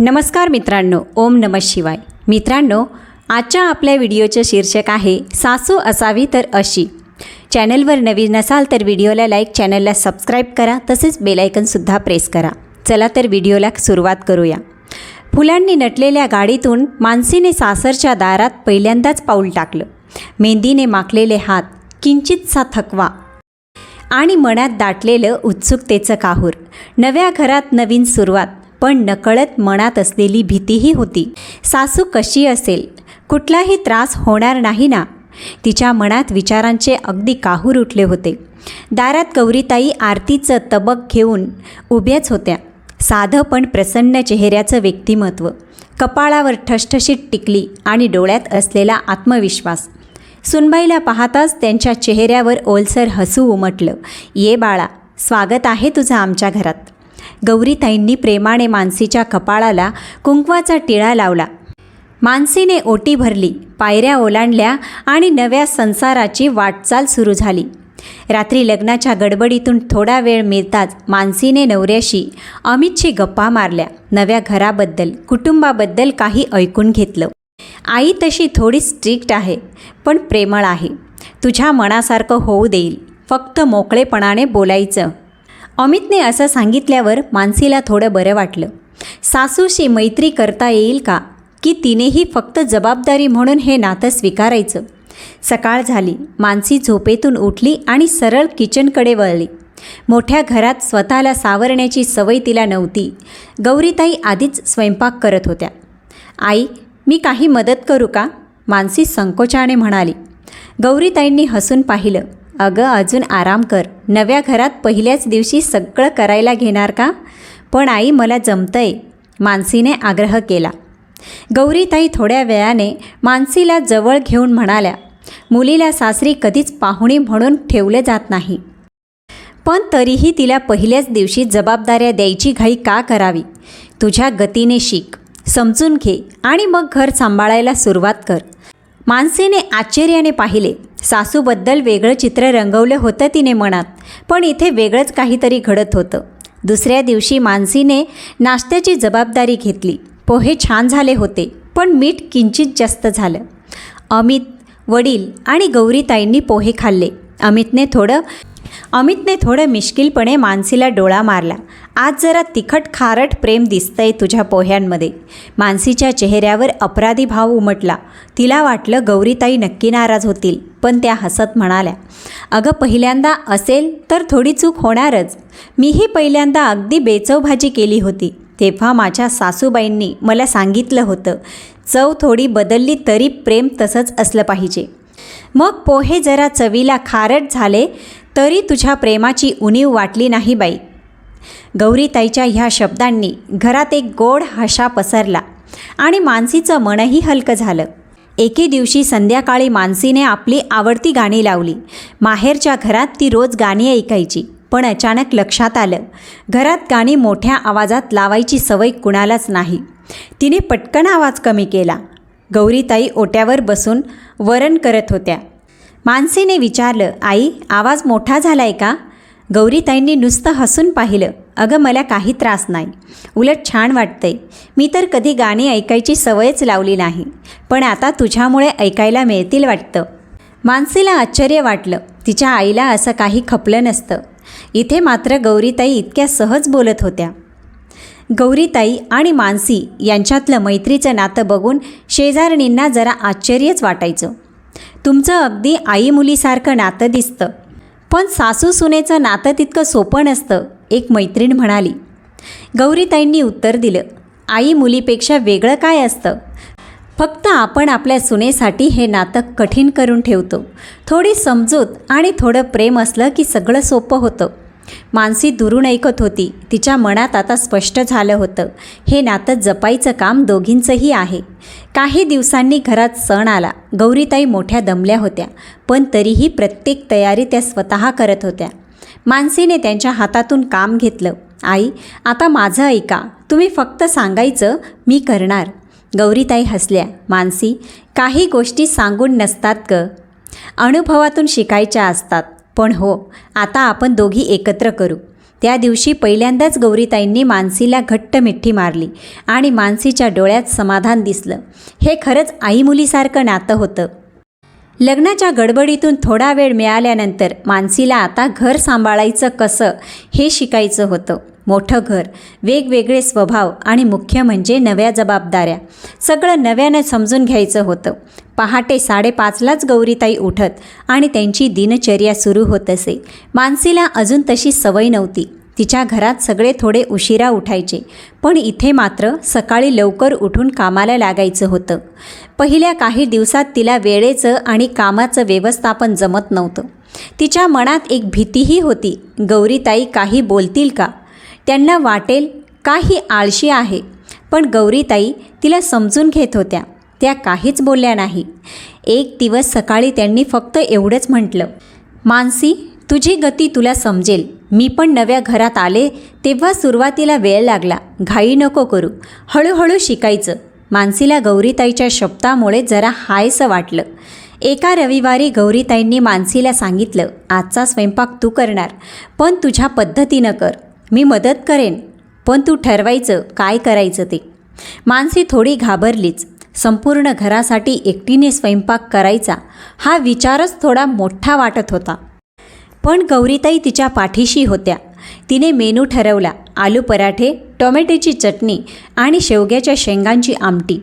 नमस्कार मित्रांनो ओम नम शिवाय. मित्रांनो आजच्या आपल्या व्हिडिओचं शीर्षक आहे सासू असावी तर अशी. चॅनलवर नवीन असाल तर व्हिडिओला लाईक चॅनलला सबस्क्राईब करा तसेच बेलायकनसुद्धा प्रेस करा. चला तर व्हिडिओला सुरुवात करूया. फुलांनी नटलेल्या गाडीतून मानसीने सासरच्या दारात पहिल्यांदाच पाऊल टाकलं. मेहंदीने माखलेले हात किंचितसा थकवा आणि मनात दाटलेलं उत्सुकतेचं काहूर. नव्या घरात नवीन सुरुवात. पण नकळत मनात असलेली भीतीही होती. सासू कशी असेल? कुठलाही त्रास होणार नाही ना? तिच्या मनात विचारांचे अगदी काहूर उठले होते. दारात गौरीताई आरतीचं तबक घेऊन उभ्याच होत्या. साधं पण प्रसन्न चेहऱ्याचं व्यक्तिमत्व. कपाळावर ठसठशीत टिकली आणि डोळ्यात असलेला आत्मविश्वास. सुनबाईला पाहताच त्यांच्या चेहऱ्यावर ओलसर हसू उमटलं. ये बाळा स्वागत आहे तुझं आमच्या घरात. गौरीताईंनी प्रेमाने मानसीच्या कपाळाला कुंकवाचा टिळा लावला. मानसीने ओटी भरली पायऱ्या ओलांडल्या आणि नव्या संसाराची वाटचाल सुरू झाली. रात्री लग्नाच्या गडबडीतून थोडा वेळ मिळताच मानसीने नवऱ्याशी अमितशी गप्पा मारल्या. नव्या घराबद्दल कुटुंबाबद्दल काही ऐकून घेतलं. आई तशी थोडी स्ट्रिक्ट आहे पण प्रेमळ आहे. तुझ्या मनासारखं होऊ देईल. फक्त मोकळेपणाने बोलायचं. अमितने असं सांगितल्यावर मानसीला थोडं बरं वाटलं. सासूशी मैत्री करता येईल का? की तिनेही फक्त जबाबदारी म्हणून हे नातं स्वीकारायचं? सकाळ झाली. मानसी झोपेतून उठली आणि सरळ किचनकडे वळली. मोठ्या घरात स्वतःला सावरण्याची सवय तिला नव्हती. गौरीताई आधीच स्वयंपाक करत होत्या. आई मी काही मदत करू का? मानसी संकोचाने म्हणाली. गौरीताईंनी हसून पाहिलं. अगं अजून आराम कर. नव्या घरात पहिल्याच दिवशी सगळं करायला घेणार का? पण आई मला जमतंय. मानसीने आग्रह केला. गौरीताई थोड्या वेळाने मानसीला जवळ घेऊन म्हणाल्या मुलीला सासरी कधीच पाहुणी म्हणून ठेवले जात नाही. पण तरीही तिला पहिल्याच दिवशी जबाबदाऱ्या द्यायची घाई का करावी? तुझ्या गतीने शिक समजून घे आणि मग घर सांभाळायला सुरुवात कर. मानसीने आश्चर्याने पाहिले. सासूबद्दल वेगळं चित्र रंगवलं होतं तिने मनात पण इथे वेगळंच काहीतरी घडत होतं. दुसऱ्या दिवशी मानसीने नाश्त्याची जबाबदारी घेतली. पोहे छान झाले होते पण मीठ किंचित जास्त झालं. अमित वडील आणि गौरीताईंनी पोहे खाल्ले. अमितने थोडं अमितने थोडं मिश्किलपणे मानसीला डोळा मारला. आज जरा तिखट खारट प्रेम दिसतंय तुझ्या पोह्यांमध्ये. मानसीच्या चेहऱ्यावर अपराधी भाव उमटला. तिला वाटलं गौरीताई नक्की नाराज होतील पण त्या हसत म्हणाल्या अगं पहिल्यांदा असेल तर थोडी चूक होणारच. मीही पहिल्यांदा अगदी बेचव भाजी केली होती. तेव्हा माझ्या सासूबाईंनी मला सांगितलं होतं चव थोडी बदलली तरी प्रेम तसंच असलं पाहिजे. मग पोहे जरा चवीला खारट झाले तरी तुझ्या प्रेमाची उणीव वाटली नाही बाई. गौरीताईच्या ह्या शब्दांनी घरात एक गोड हशा पसरला आणि मानसीचं मनही हलकं झालं. एके दिवशी संध्याकाळी मानसीने आपली आवडती गाणी लावली. माहेरच्या घरात ती रोज गाणी ऐकायची पण अचानक लक्षात आलं घरात गाणी मोठ्या आवाजात लावायची सवय कुणालाच नाही. तिने पटकन आवाज कमी केला. गौरीताई ओट्यावर बसून वरण करत होत्या. मानसीने विचारलं आई आवाज मोठा झालाय का? गौरीताईंनी नुसतं हसून पाहिलं अगं मला काही त्रास नाही. उलट छान वाटतंय. मी तर कधी गाणी ऐकायची सवयच लावली नाही पण आता तुझ्यामुळे ऐकायला मिळतील वाटतं. मानसीला आश्चर्य वाटलं. तिच्या आईला असं काही खपलं नसतं. इथे मात्र गौरीताई इतक्या सहज बोलत होत्या. गौरीताई आणि मानसी यांच्यातलं मैत्रीचं नातं बघून शेजारणींना जरा आश्चर्यच वाटायचं. तुमचं अगदी आई मुलीसारखं नातं दिसतं. पण सासू सुनेचं नातं तितकं सोपं नसतं एक मैत्रीण म्हणाली. गौरीताईंनी उत्तर दिलं आई मुलीपेक्षा वेगळं काय असतं? फक्त आपण आपल्या सुनेसाठी हे नातं कठीण करून ठेवतो. थोडी समजूत आणि थोडं प्रेम असलं की सगळं सोपं होतं. मानसी दुरून ऐकत होती. तिच्या मनात आता स्पष्ट झालं होतं. हे नातं जपायचं काम दोघींचंही आहे. काही दिवसांनी घरात सण आला. गौरीताई मोठ्या दमल्या होत्या. पण तरीही प्रत्येक तयारी त्या स्वतः करत होत्या. मानसीने त्यांच्या हातातून काम घेतलं. आई आता माझं ऐका. तुम्ही फक्त सांगायचं मी करणार. गौरीताई हसल्या. मानसी काही गोष्टी सांगून नसतात ग. अनुभवातून शिकायच्या असतात. पण हो आता आपण दोघी एकत्र करू. त्या दिवशी पहिल्यांदाच गौरीताईंनी मानसीला घट्ट मिठी मारली आणि मानसीच्या डोळ्यात समाधान दिसलं. हे खरंच आई मुलीसारखं नातं होतं. लग्नाच्या गडबडीतून थोडा वेळ मिळाल्यानंतर मानसीला आता घर सांभाळायचं कसं हे शिकायचं होतं. मोठं घर वेगवेगळे स्वभाव आणि मुख्य म्हणजे नव्या जबाबदाऱ्या. सगळं नव्यानं समजून घ्यायचं होतं. पहाटे साडेपाचलाच गौरीताई उठत आणि त्यांची दिनचर्या सुरू होत असे. मानसीला अजून तशी सवय नव्हती. तिच्या घरात सगळे थोडे उशिरा उठायचे. पण इथे मात्र सकाळी लवकर उठून कामाला लागायचं होतं. पहिल्या काही दिवसात तिला वेळेचं आणि कामाचं व्यवस्थापन जमत नव्हतं. तिच्या मनात एक भीतीही होती गौरीताई काही बोलतील का? त्यांना वाटेल काही आळशी आहे. पण गौरीताई तिला समजून घेत होत्या. त्या काहीच बोलल्या नाही. एक दिवस सकाळी त्यांनी फक्त एवढंच म्हटलं मानसी तुझी गती तुला समजेल. मी पण नव्या घरात आले तेव्हा सुरुवातीला वेळ लागला. घाई नको करू. हळूहळू शिकायचं. मानसीला गौरीताईच्या शब्दामुळे जरा हायसं वाटलं. एका रविवारी गौरीताईंनी मानसीला सांगितलं आजचा स्वयंपाक तू करणार पण तुझ्या पद्धतीनं कर. मी मदत करेन पण तू ठरवायचं काय करायचं ते. मानसी थोडी घाबरलीच. संपूर्ण घरासाठी एकटीने स्वयंपाक करायचा हा विचारच थोडा मोठा वाटत होता. पण गौरीताई तिच्या पाठीशी होत्या. तिने मेनू ठरवला आलू पराठे टोमॅटोची चटणी आणि शेवग्याच्या शेंगांची आमटी.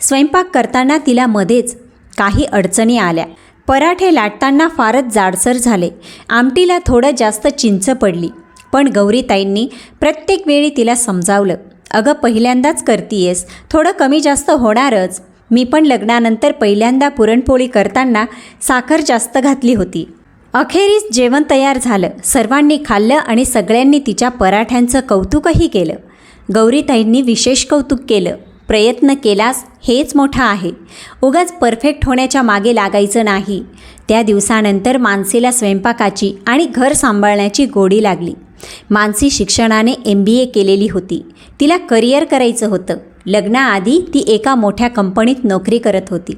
स्वयंपाक करताना तिला मध्येच काही अडचणी आल्या. पराठे लाटताना फारच जाडसर झाले. आमटीला थोडं जास्त चिंच पडली. पण गौरीताईंनी प्रत्येक वेळी तिला समजावलं अगं पहिल्यांदाच करतीयेस. थोडं कमी जास्त होणारच. मी पण लग्नानंतर पहिल्यांदा पुरणपोळी करताना साखर जास्त घातली होती. अखेरीस जेवण तयार झालं. सर्वांनी खाल्लं आणि सगळ्यांनी तिच्या पराठ्यांचं कौतुकही केलं. गौरीताईंनी विशेष कौतुक केलं. प्रयत्न केलास हेच मोठं आहे. उगाच परफेक्ट होण्याच्या मागे लागायचं नाही. त्या दिवसानंतर मानसीला स्वयंपाकाची आणि घर सांभाळण्याची गोडी लागली. मानसी शिक्षणाने एम बी ए केलेली होती. तिला करिअर करायचं होतं. लग्नाआधी ती एका मोठ्या कंपनीत नोकरी करत होती.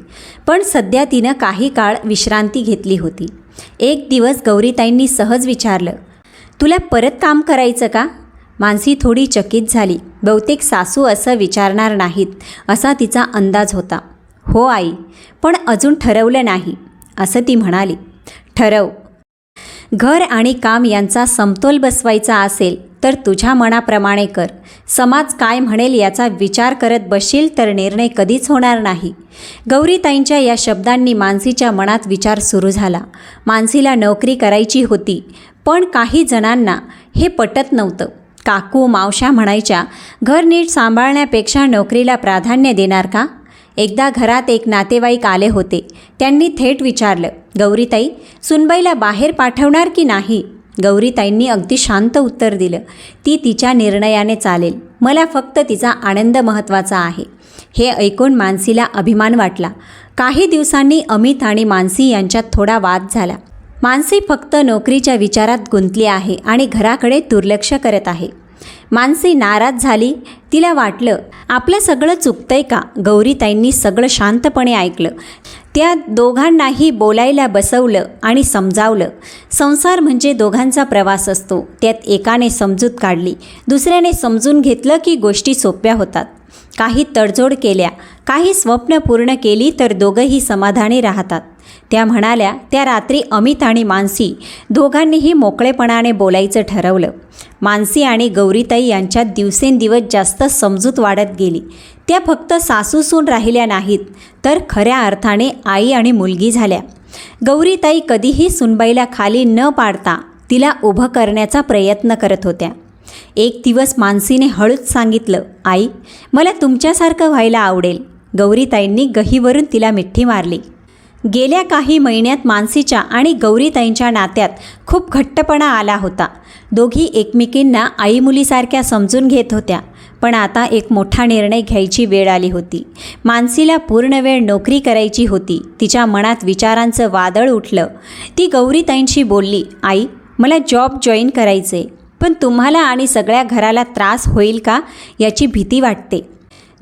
पण सध्या तिनं काही काळ विश्रांती घेतली होती. एक दिवस गौरीताईंनी सहज विचारलं तुला परत काम करायचं का? मानसी थोडी चकित झाली. बहुतेक सासू असं विचारणार नाहीत असा तिचा अंदाज होता. हो आई पण अजून ठरवलं नाही असं ती म्हणाली. ठरव. घर आणि काम यांचा समतोल बसवायचा असेल तर तुझ्या मनाप्रमाणे कर. समाज काय म्हणेल याचा विचार करत बसशील तर निर्णय कधीच होणार नाही. गौरीताईंच्या या शब्दांनी मानसीच्या मनात विचार सुरू झाला. मानसीला नोकरी करायची होती पण काही जणांना हे पटत नव्हतं. काकू मावशा म्हणायच्या घर नीट सांभाळण्यापेक्षा नोकरीला प्राधान्य देणार का? एकदा घरात एक नातेवाईक आले होते. त्यांनी थेट विचारलं गौरीताई सुनबाईला बाहेर पाठवणार की नाही? गौरीताईंनी अगदी शांत उत्तर दिलं ती तिच्या निर्णयाने चालेल. मला फक्त तिचा आनंद महत्त्वाचा आहे. हे ऐकून मानसीला अभिमान वाटला. काही दिवसांनी अमित आणि मानसी यांच्यात थोडा वाद झाला. मानसी फक्त नोकरीच्या विचारात गुंतली आहे आणि घराकडे दुर्लक्ष करत आहे. मानसी नाराज झाली. तिला वाटलं आपलं सगळं चुकतंय का? गौरीताईंनी सगळं शांतपणे ऐकलं. त्या दोघांनाही बोलायला बसवलं आणि समजावलं. संसार म्हणजे दोघांचा प्रवास असतो. त्यात एकाने समजूत काढली दुसऱ्याने समजून घेतलं की गोष्टी सोप्या होतात. काही तडजोड केल्या काही स्वप्न पूर्ण केली तर दोघंही समाधानी राहतात. त्या म्हणाल्या त्या रात्री अमित आणि मानसी दोघांनीही मोकळेपणाने बोलायचं ठरवलं. मानसी आणि गौरीताई यांच्यात दिवसेंदिवस जास्त समजूत वाढत गेली. त्या फक्त सासूसून राहिल्या नाहीत तर खऱ्या अर्थाने आई आणि मुलगी झाल्या. गौरीताई कधीही सुनबाईला खाली न पाडता तिला उभं करण्याचा प्रयत्न करत होत्या. एक दिवस मानसीने हळूच सांगितलं आई मला तुमच्यासारखं व्हायला आवडेल. गौरीताईंनी गहीवरून तिला मिठी मारली. गेल्या काही महिन्यात मानसीच्या आणि गौरीताईंच्या नात्यात खूप घट्टपणा आला होता. दोघी एकमेकींना आई मुलीसारख्या समजून घेत होत्या पण आता एक मोठा निर्णय घ्यायची वेळ आली होती. मानसीला पूर्ण वेळ नोकरी करायची होती. तिच्या मनात विचारांचं वादळ उठलं. ती गौरीताईंशी बोलली आई मला जॉब जॉईन करायचे पण तुम्हाला आणि सगळ्या घराला त्रास होईल का याची भीती वाटते.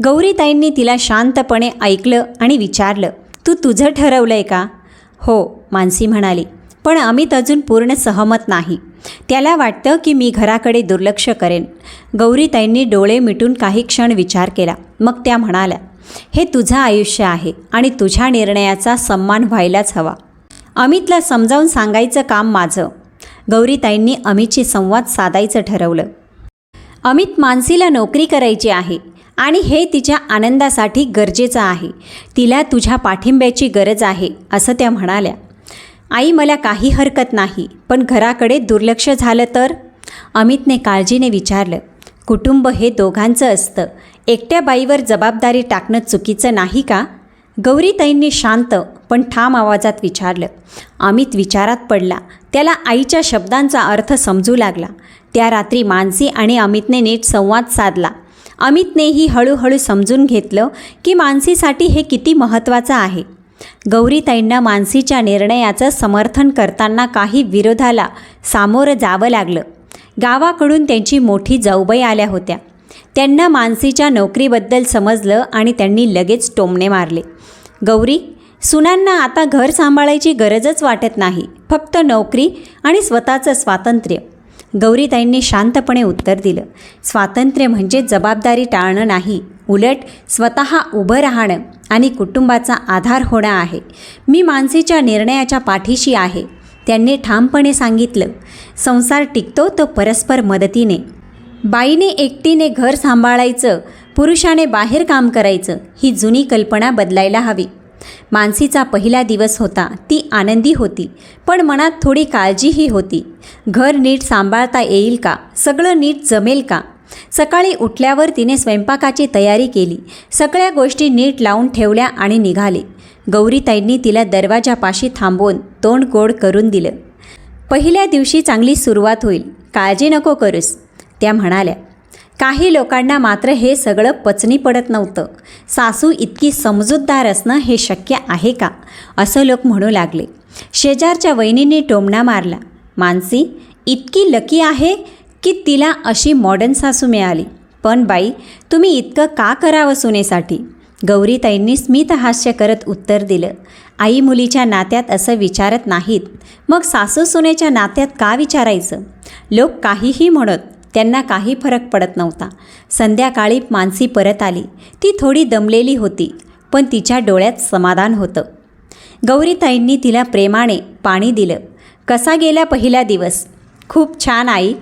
गौरीताईंनी तिला शांतपणे ऐकलं आणि विचारलं तू तुझं ठरवलं आहे का? हो मानसी म्हणाली पण अमित अजून पूर्ण सहमत नाही. त्याला वाटतं की मी घराकडे दुर्लक्ष करेन. गौरीताईंनी डोळे मिटून काही क्षण विचार केला. मग त्या म्हणाल्या हे तुझं आयुष्य आहे आणि तुझ्या निर्णयाचा सन्मान व्हायलाच हवा. अमितला समजावून सांगायचं काम माझं. गौरीताईंनी अमितशी संवाद साधायचं ठरवलं. अमित मानसीला नोकरी करायची आहे आणि हे तिच्या आनंदासाठी गरजेचं आहे. तिला तुझ्या पाठिंब्याची गरज आहे असं त्या म्हणाल्या. आई मला काही हरकत नाही पण घराकडे दुर्लक्ष झालं तर? अमितने काळजीने विचारलं. कुटुंब हे दोघांचं असतं. एकट्या बाईवर जबाबदारी टाकणं चुकीचं नाही का? गौरीताईंनी शांत पण ठाम आवाजात विचारलं. अमित विचारात पडला. त्याला आईच्या शब्दांचा अर्थ समजू लागला. त्या रात्री मानसी आणि अमितने नीट संवाद साधला. अमितनेही हळूहळू समजून घेतलं की मानसीसाठी हे किती महत्त्वाचं आहे. गौरीताईंना मानसीच्या निर्णयाचं समर्थन करताना काही विरोधाला सामोरं जावं लागलं. गावाकडून त्यांची मोठी जाऊबाई आल्या होत्या. त्यांना मानसीच्या नोकरीबद्दल समजलं आणि त्यांनी लगेच टोमणे मारले. गौरी सुनांना आता घर सांभाळायची गरजच वाटत नाही. फक्त नोकरी आणि स्वतःचं स्वातंत्र्य. गौरीताईंनी शांतपणे उत्तर दिलं. स्वातंत्र्य म्हणजे जबाबदारी टाळणं नाही. उलट स्वतः उभं राहणं आणि कुटुंबाचा आधार होणं आहे. मी मानसीच्या निर्णयाच्या पाठीशी आहे. त्यांनी ठामपणे सांगितलं. संसार टिकतो तो परस्पर मदतीने. बाईने एकटीने घर सांभाळायचं पुरुषाने बाहेर काम करायचं ही जुनी कल्पना बदलायला हवी. मानसीचा पहिला दिवस होता ती आनंदी होती. पण मनात थोडी काळजीही होती. घर नीट सांभाळता येईल का? सगळं नीट जमेल का? सकाळी उठल्यावर तिने स्वयंपाकाची तयारी केली. सगळ्या गोष्टी नीट लावून ठेवल्या आणि निघाले. गौरीताईंनी तिला दरवाजापाशी थांबवून तोंड गोड करून दिलं. पहिल्या दिवशी चांगली सुरुवात होईल. काळजी नको करूस त्या म्हणाल्या. काही लोकांना मात्र हे सगळं पचनी पडत नव्हतं. सासू इतकी समजूतदार असणं हे शक्य आहे का? असं लोक म्हणू लागले. शेजारच्या वहिनीने टोमणा मारला. मानसी इतकी लकी आहे की तिला अशी मॉडर्न सासू मिळाली. पण बाई तुम्ही इतकं का करावं सुनेसाठी? गौरीताईंनी स्मितहास्य करत उत्तर दिलं. आई मुलीच्या नात्यात असं विचारत नाहीत. मग सासू सुनेच्या नात्यात का विचारायचं? लोक काहीही म्हणत त्यांना काही फरक पडत नव्हता. संध्याकाळी मानसी परत आली. ती थोडी दमलेली होती पण तिच्या डोळ्यात समाधान होतं. गौरीताईंनी तिला प्रेमाने पाणी दिलं. कसा गेला पहिला दिवस? खूप छान आई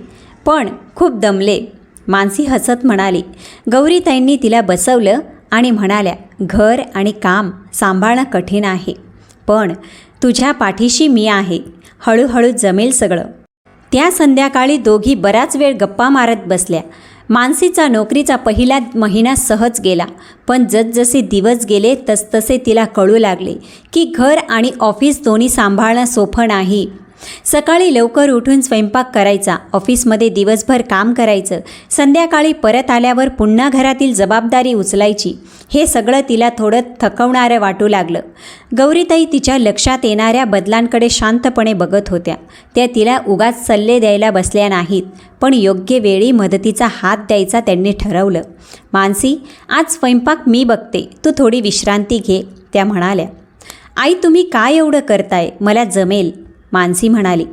पण खूप दमले. मानसी हसत म्हणाली. गौरीताईंनी तिला बसवलं आणि म्हणाल्या घर आणि काम सांभाळणं कठीण आहे पण तुझ्या पाठीशी मी आहे. हळूहळू जमेल सगळं. त्या संध्याकाळी दोघी बराच वेळ गप्पा मारत बसल्या. मानसीचा नोकरीचा पहिला महिना सहज गेला पण जसजसे दिवस गेले तसतसे तिला कळू लागले की घर आणि ऑफिस दोन्ही सांभाळणं सोपं नाही. सकाळी लवकर उठून स्वयंपाक करायचा. ऑफिसमध्ये दिवसभर काम करायचं. संध्याकाळी परत आल्यावर पुन्हा घरातील जबाबदारी उचलायची. हे सगळं तिला थोडं थकवणारं वाटू लागलं. गौरीताई तिच्या लक्षात येणाऱ्या बदलांकडे शांतपणे बघत होत्या. त्या तिला उगाच सल्ले द्यायला बसल्या नाहीत पण योग्य वेळी मदतीचा हात द्यायचा त्यांनी ठरवलं. मानसी आज स्वयंपाक मी बघते. तू थोडी विश्रांती घे त्या म्हणाल्या. आई तुम्ही काय एवढं करताय? मला जमेल. मानसी म्हणाली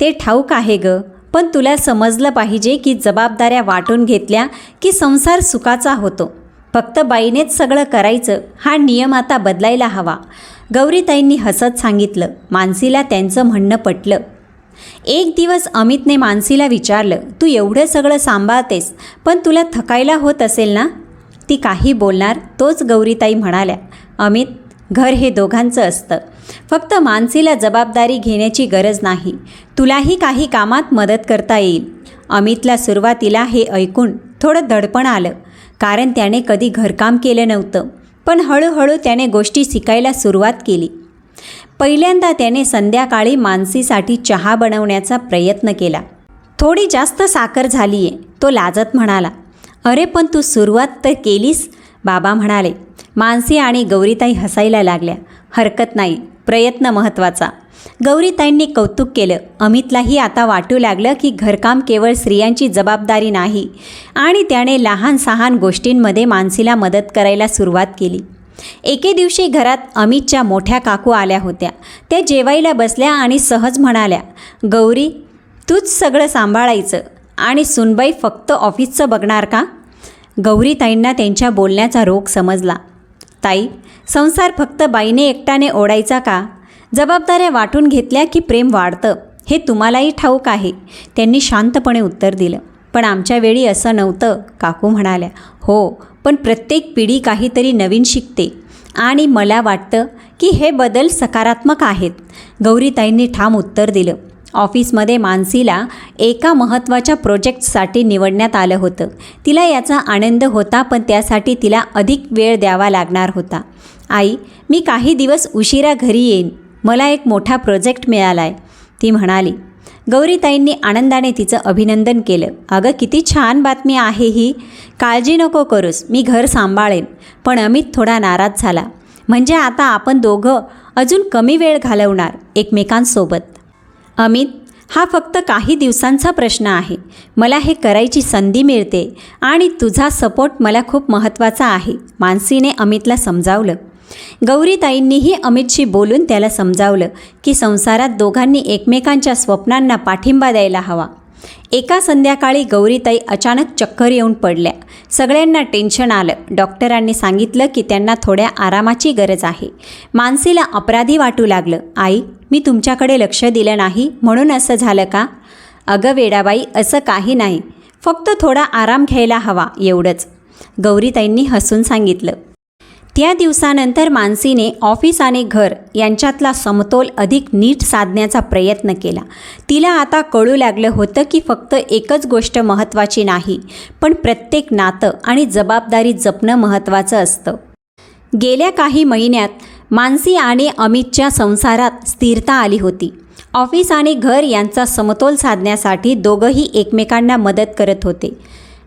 ते ठाऊक आहे ग पण तुला समजलं पाहिजे की जबाबदाऱ्या वाटून घेतल्या की संसार सुखाचा होतो. फक्त बाईनेच सगळं करायचं हा नियम आता बदलायला हवा. गौरीताईंनी हसत सांगितलं. मानसीला त्यांचं म्हणणं पटलं. एक दिवस अमितने मानसीला विचारलं तू एवढं सगळं सांभाळतेस पण तुला थकायला होत असेल ना? ती काही बोलणार तोच गौरीताई म्हणाल्या. अमित घर हे दोघांचं असतं. फक्त मानसीला जबाबदारी घेण्याची गरज नाही. तुलाही काही कामात मदत करता येईल. अमितला सुरुवातीला हे ऐकून थोडं दडपण आलं. कारण त्याने कधी घरकाम केलं नव्हतं. पण हळूहळू त्याने गोष्टी शिकायला सुरुवात केली. पहिल्यांदा त्याने संध्याकाळी मानसीसाठी चहा बनवण्याचा प्रयत्न केला. थोडी जास्त साखर झाली आहे तो लाजत म्हणाला. अरे पण तू सुरुवात तर केलीस. बाबा म्हणाले मानसी आणि गौरीताई हसायला लागल्या. हरकत नाही प्रयत्न महत्त्वाचा. गौरीताईंनी कौतुक केलं. अमितलाही आता वाटू लागलं की घरकाम केवळ स्त्रियांची जबाबदारी नाही आणि त्याने लहान सहान गोष्टींमध्ये मानसीला मदत करायला सुरुवात केली. एके दिवशी घरात अमितच्या मोठ्या काकू आल्या होत्या. त्या जेवायला बसल्या आणि सहज म्हणाल्या गौरी तूच सगळं सांभाळायचं आणि सुनबाई फक्त ऑफिसचं बघणार का? गौरीताईंना त्यांच्या बोलण्याचा रोग समजला. ताई संसार फक्त बाईने एकट्याने ओढायचा का? जबाबदाऱ्या वाटून घेतल्या की प्रेम वाढतं हे तुम्हालाही ठाऊक आहे त्यांनी शांतपणे उत्तर दिलं. पण आमच्या वेळी असं नव्हतं काकू म्हणाल्या. हो पण प्रत्येक पिढी काहीतरी नवीन शिकते आणि मला वाटतं की हे बदल सकारात्मक आहेत गौरीताईंनी ठाम उत्तर दिलं. ऑफिसमध्ये मानसीला एका महत्त्वाच्या प्रोजेक्टसाठी निवडण्यात आलं होतं. तिला याचा आनंद होता पण त्यासाठी तिला अधिक वेळ द्यावा लागणार होता. आई मी काही दिवस उशिरा घरी येईन. मला एक मोठा प्रोजेक्ट मिळाला आहे ती म्हणाली. गौरीताईंनी आनंदाने तिचं अभिनंदन केलं. अगं किती छान बातमी आहे ही. काळजी नको करूस. मी घर सांभाळेन. पण अमित थोडा नाराज झाला. म्हणजे आता आपण दोघं अजून कमी वेळ घालवणार एकमेकांसोबत. अमित हा फक्त काही दिवसांचा प्रश्न आहे. मला हे करायची संधी मिळते आणि तुझा सपोर्ट मला खूप महत्त्वाचा आहे मानसीने अमितला समजावलं. गौरीताईंनीही अमितशी बोलून त्याला समजावलं की संसारात दोघांनी एकमेकांच्या स्वप्नांना पाठिंबा द्यायला हवा. एका संध्याकाळी गौरीताई अचानक चक्कर येऊन पडल्या. सगळ्यांना टेन्शन आलं. डॉक्टरांनी सांगितलं की त्यांना थोड्या आरामाची गरज आहे. मानसीला अपराधी वाटू लागलं. आई मी तुमच्याकडे लक्ष दिलं नाही. म्हणून असं झालं का? अगं वेडाबाई असं काही नाही. फक्त थोडा आराम घ्यायला हवा. एवढंच. गौरीताईंनी हसून सांगितलं. त्या दिवसानंतर मानसीने ऑफिस आणि घर यांच्यातला समतोल अधिक नीट साधण्याचा प्रयत्न केला. तिला आता कळू लागलं होतं की फक्त एकच गोष्ट महत्त्वाची नाही पण प्रत्येक नातं आणि जबाबदारी जपणं महत्त्वाचं असतं. गेल्या काही महिन्यात मानसी आणि अमितच्या संसारात स्थिरता आली होती. ऑफिस आणि घर यांचा समतोल साधण्यासाठी दोघंही एकमेकांना मदत करत होते.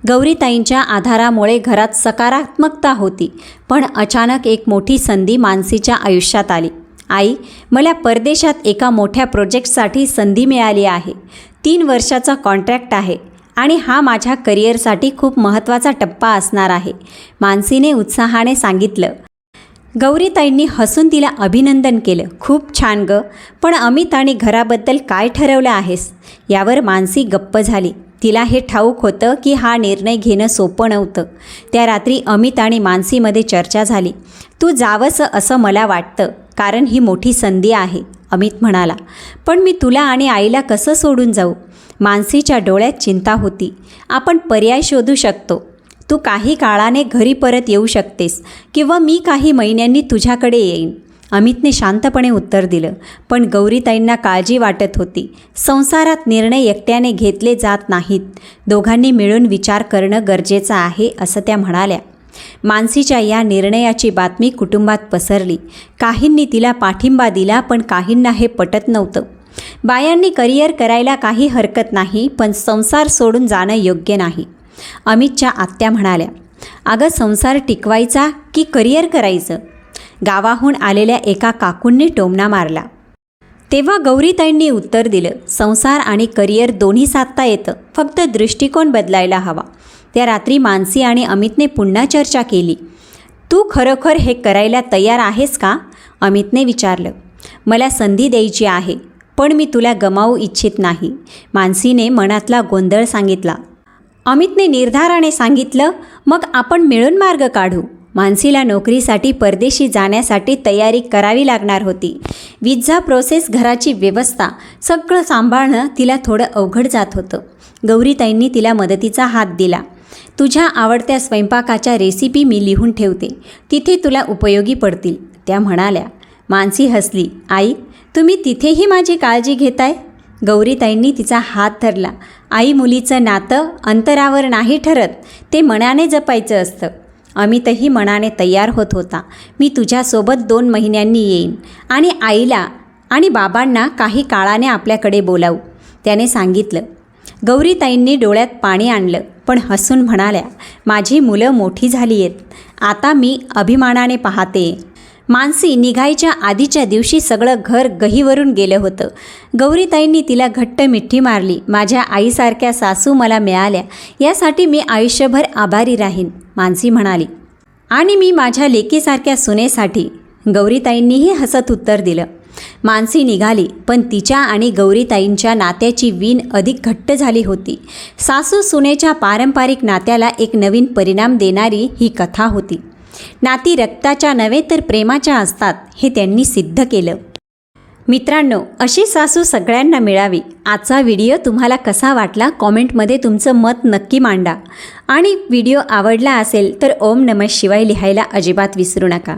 गौरीताईंच्या आधारामुळे घरात सकारात्मकता होती पण अचानक एक मोठी संधी मानसीच्या आयुष्यात आली. आई मला परदेशात एका मोठ्या प्रोजेक्टसाठी संधी मिळाली आहे. तीन वर्षाचा कॉन्ट्रॅक्ट आहे आणि हा माझ्या करिअरसाठी खूप महत्त्वाचा टप्पा असणार आहे मानसीने उत्साहाने सांगितलं. गौरीताईंनी हसून तिला अभिनंदन केलं. खूप छान ग पण अमित आणि घराबद्दल काय ठरवलं आहेस? यावर मानसी गप्प झाली. तिला हे ठाऊक होतं की हा निर्णय घेणं सोपं नव्हतं. त्या रात्री अमित आणि मानसीमध्ये चर्चा झाली. तू जावंसं असं मला वाटतं कारण ही मोठी संधी आहे अमित म्हणाला. पण मी तुला आणि आईला कसं सोडून जाऊ? मानसीच्या डोळ्यात चिंता होती. आपण पर्याय शोधू शकतो. तू काही काळाने घरी परत येऊ शकतेस किंवा मी काही महिन्यांनी तुझ्याकडे येईन. अमितने शांतपणे उत्तर दिलं. पण गौरीताईंना काळजी वाटत होती. संसारात निर्णय एकट्याने घेतले जात नाहीत. दोघांनी मिळून विचार करणं गरजेचं आहे असं त्या म्हणाल्या. मानसीच्या या निर्णयाची बातमी कुटुंबात पसरली. काहींनी तिला पाठिंबा दिला पण काहींना हे पटत नव्हतं. बायांनी करिअर करायला काही हरकत नाही पण संसार सोडून जाणं योग्य नाही. अमितच्या आत्या म्हणाल्या अगं संसार टिकवायचा की करिअर करायचं? गावाहून आलेल्या एका काकूंनी टोमणा मारला. तेव्हा गौरीताईंनी उत्तर दिलं संसार आणि करिअर दोन्ही साधता येतं. फक्त दृष्टिकोन बदलायला हवा. त्या रात्री मानसी आणि अमितने पुन्हा चर्चा केली. तू खरोखर हे करायला तयार आहेस का? अमितने विचारलं. मला संधी द्यायची आहे पण मी तुला गमावू इच्छित नाही मानसीने मनातला गोंधळ सांगितला. अमितने निर्धाराने सांगितलं मग आपण मिळून मार्ग काढू. मानसीला नोकरीसाठी परदेशी जाण्यासाठी तयारी करावी लागणार होती. विजा प्रोसेस घराची व्यवस्था सगळं सांभाळणं तिला थोडं अवघड जात होतं. गौरीताईंनी तिला मदतीचा हात दिला. तुझ्या आवडत्या स्वयंपाकाच्या रेसिपी मी लिहून ठेवते. तिथे तुला उपयोगी पडतील. त्या म्हणाल्या. मानसी हसली. आई तुम्ही तिथेही माझी काळजी घेताय? गौरीताईंनी तिचा हात धरला. आई मुलीचं नातं अंतरावर नाही ठरत. ते मनाने जपायचं असतं. अमितही मनाने तयार होत होता. मी तुझ्यासोबत दोन महिन्यांनी येईन. आणि आईला आणि बाबांना काही काळाने आपल्याकडे बोलावू. त्याने सांगितलं. गौरीताईंनी डोळ्यात पाणी आणलं. पण हसून म्हणाल्या माझी मुलं मोठी झाली आहेत आता मी अभिमानाने पाहते. मानसी निघायच्या आधीच्या दिवशी सगळं घर गहीवरून गेलं होतं. गौरीताईंनी तिला घट्ट मिठी मारली. माझ्या आईसारख्या सासू मला मिळाल्या. यासाठी मी आयुष्यभर आभारी राहीन मानसी म्हणाली. आणि मी माझ्या लेकीसारख्या सुनेसाठी गौरीताईंनीही हसत उत्तर दिलं. मानसी निघाली पण तिच्या आणि गौरीताईंच्या नात्याची वीण अधिक घट्ट झाली होती. सासू सुनेच्या पारंपरिक नात्याला एक नवीन परिणाम देणारी ही कथा होती. नाती रक्ताच्या नव्हे तर प्रेमाच्या असतात हे त्यांनी सिद्ध केलं. मित्रांनो अशी सासू सगळ्यांना मिळावी आजचा व्हिडिओ तुम्हाला कसा वाटला कॉमेंटमध्ये तुमचं मत नक्की मांडा. आणि व्हिडिओ आवडला असेल तर ओम नमः शिवाय लिहायला अजिबात विसरू नका.